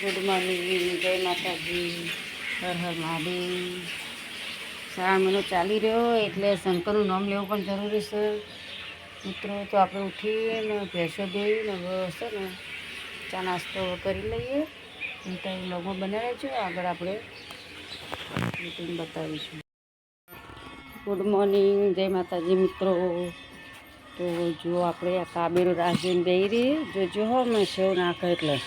Good morning, જય માતાજી, હર હર મહાદેવ. શ્રાવણ મહિનો ચાલી રહ્યો એટલે શંકરનું નામ લેવું પણ જરૂરી છે. મિત્રો, તો આપણે ઉઠીને ભેંસો ધોઈને હવે છે ને ચા નાસ્તો કરી લઈએ. તો લોગો બનાવે છે, આગળ આપણે રૂટીન બતાવીશું. ગુડ મોર્નિંગ, જય માતાજી મિત્રો. તો જો આપણે આ કાબેરું રાખીને દઈ રહીએ. જો જો હો મેં સેવ નાખે એટલે.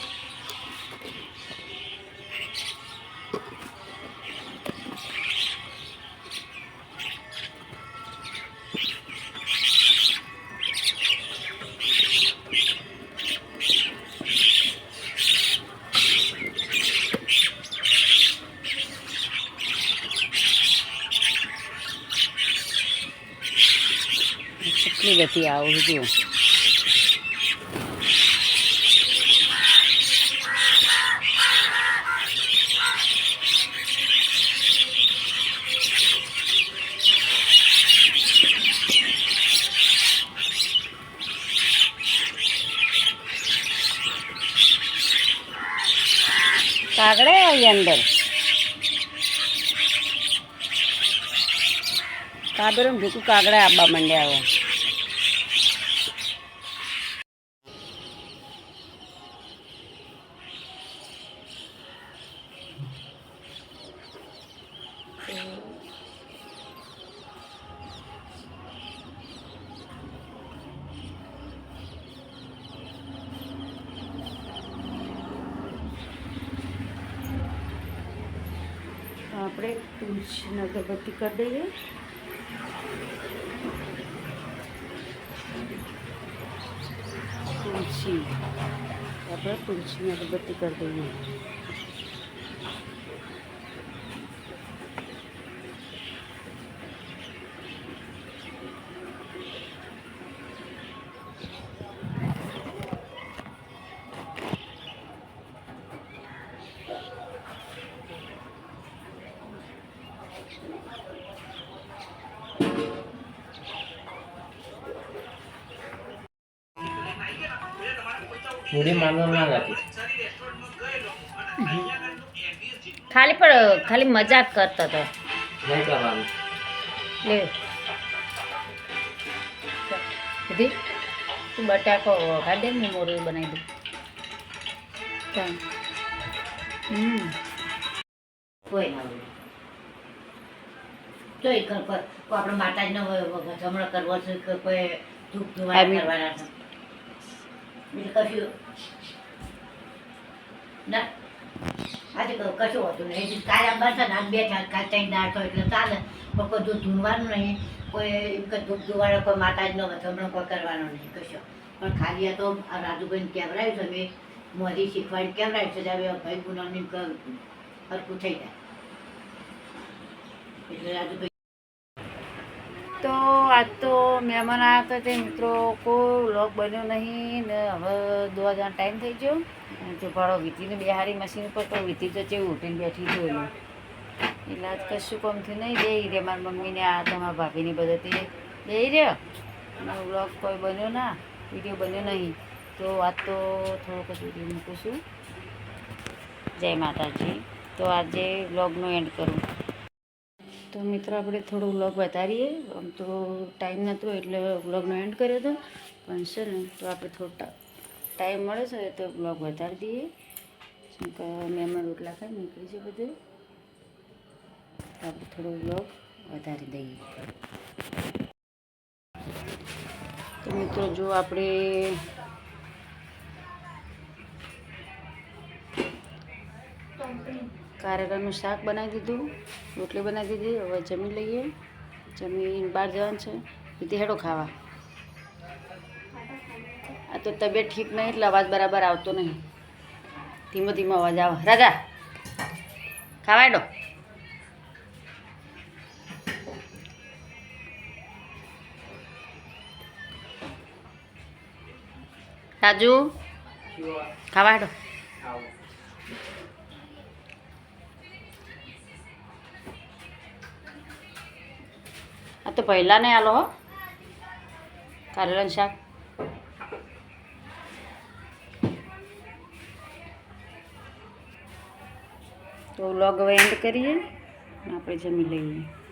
કેટલી ગતિ આવું જો કાગડા આવી અંદર. કાબેરું ભીખું કાગડા આપવા માંડ્યા હવે આપણે તુલસીની અગરબત્તી કરી દઈએ. તુલસી આપણે તુલસીની અગરબત્તી કરી દઈએ. પૂરી માનવા ના લાગી. ખાલી પણ ખાલી મજાક કરતો હતો નહીં કરવાનું. લે. દીદી તું બટાકો ખાધે દે ને મોરું બનાવી દે હમ. કોઈ ના હોય. તોય કર પર કોઈ આપણે માતાજીનો જમણો કરવો છે કોઈ ધૂપ ધુવા. કરવાના છે. કશું? ના. આજે કશું હોતું નહીં. કાલે બસ બે ચાર કાલ ત્રણ દાળ તો એટલે ચાલે. પણ કોઈ દૂધ ધૂનવાનું નહીં. કોઈ એમ કે ધૂપ ધુવાડો કોઈ માતાજીનો જમણો કોઈ કરવાનો નહીં. કશો. પણ ખાલી આ તો રાજુભાઈને કેવડાવ્યું છે મેં. મોદી કેમ કેવડાવ્યું છે હવે ભાઈ ગુનાની હરકું થઈ જાય. એટલે રાજુભાઈ તો આજ તો મહેમાન આવ્યા હતા તે મિત્રો, કોઈ લોક બન્યો નહીં ને હવે દોવા જવાનો ટાઈમ થઈ ગયો. જો ભાડો વીતીને બેહારી મશીન ઉપર તો વીતી તો ચેવું ઉઠીને બેઠી જોયું એટલે આજ કશું કમથી નહીં. બેહી રે મારી મમ્મીને આ તમારા ભાભીની બધાથી બેહી રહ્યો. વ્લોગ કોઈ બન્યો ના, વીડિયો બન્યો નહીં. તો આજ તો થોડોક જ વીડિયો મૂકું છું. જય માતાજી. તો આજે વ્લોગનો એન્ડ કરું. તો મિત્રો આપણે થોડો વ્લોગ વધારીએ. આમ તો ટાઈમ નહોતો એટલે વ્લોગનો એન્ડ કર્યો હતો પણ છે ને, તો આપણે થોડો ટાઈમ મળે છે તો વ્લોગ વધારી દઈએ. શું કે મહેમાન રોટલા ખાઈ નીકળી છે બધું. તો આપણે થોડો વ્લોગ વધારી દઈએ. તો મિત્રો જો આપણે કારેલાનું શાક બનાવી દીધું, રોટલી બનાવી દીધી, હવે જમી લઈએ. જમીન બહાર જવાનું છે દીધી હેડો ખાવા. આ તો તબિયત ઠીક નહીં, એટલે અવાજ બરાબર આવતો નહીં. ધીમો ધીમો અવાજ આવે. રાજા, ખાવા હેડો. રાજુ, ખાવા तो पहिला नाही आलो हो कारण शाक તો વ્લોગ હવે એન્ડ કરીએ અને આપણે જમી લઈએ